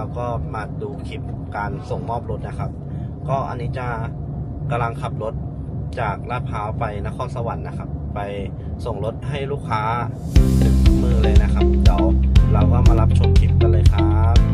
เราก็มาดูคลิปการส่งมอบรถนะครับ ก็อันนี้จะกำลังขับรถจากลาดพร้าวไปนครสวรรค์นะครับ ไปส่งรถให้ลูกค้าถึงมือเลยนะครับ เดี๋ยวเราก็มารับชมคลิปกันเลยครับ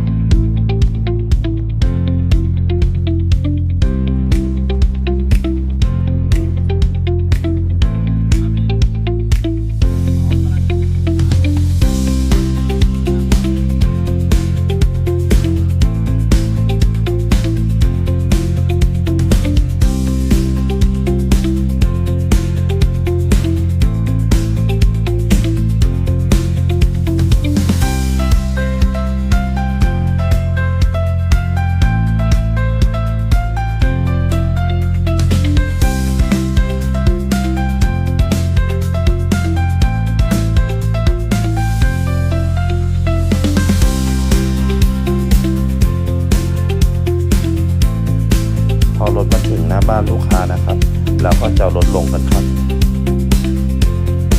าบ้านลูกค้านะครับเราก็จะเอารถลงกันครับ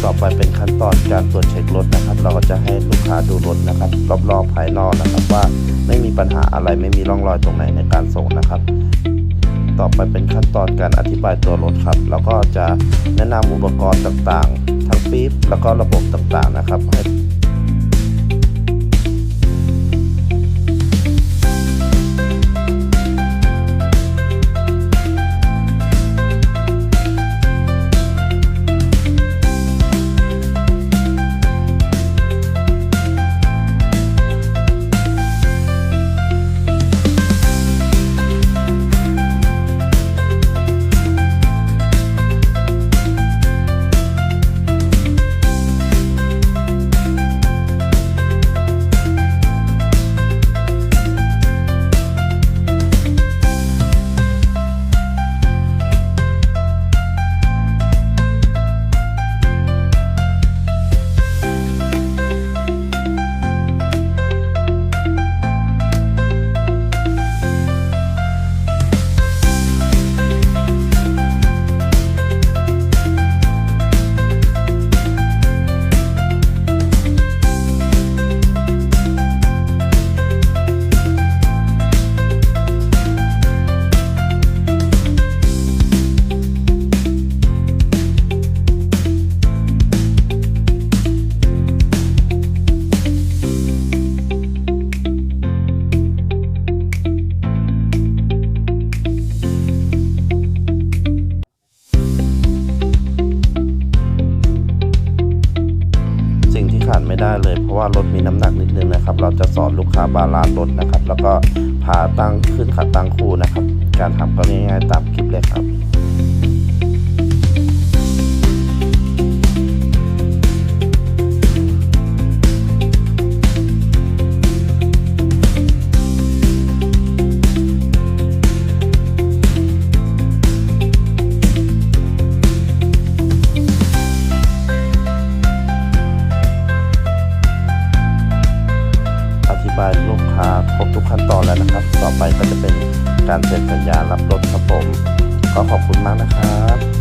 ต่อไปเป็นขั้นตอนการตรวจเช็ครถนะครับ เราก็จะให้ลูกค้าดูรถนะครับ รอบๆภายนอกนะครับ ว่าไม่มีปัญหาอะไรไม่มีร่องรอยตรงไหนในการส่งนะครับ ต่อไปเป็นขั้นตอนการอธิบายตัวรถครับ แล้วก็จะแนะนำอุปกรณ์ต่างๆ ทั้งปี๊บแล้วก็ระบบต่างๆนะครับให้ ขาดไม่ได้เลย เพราะว่ารถมีน้ำหนักนิดนึงนะครับ เราจะสอนลูกค้าบาลานซ์รถนะครับ แล้วก็พาตั้งขึ้นขัดตั้งคู่นะครับ การทำก็ง่ายๆตามคลิปเลยครับ ครบทุกขั้นตอนแล้วนะครับ ต่อไปก็จะเป็นการเซ็นสัญญารับรถครับผม ก็ขอบคุณมากนะครับ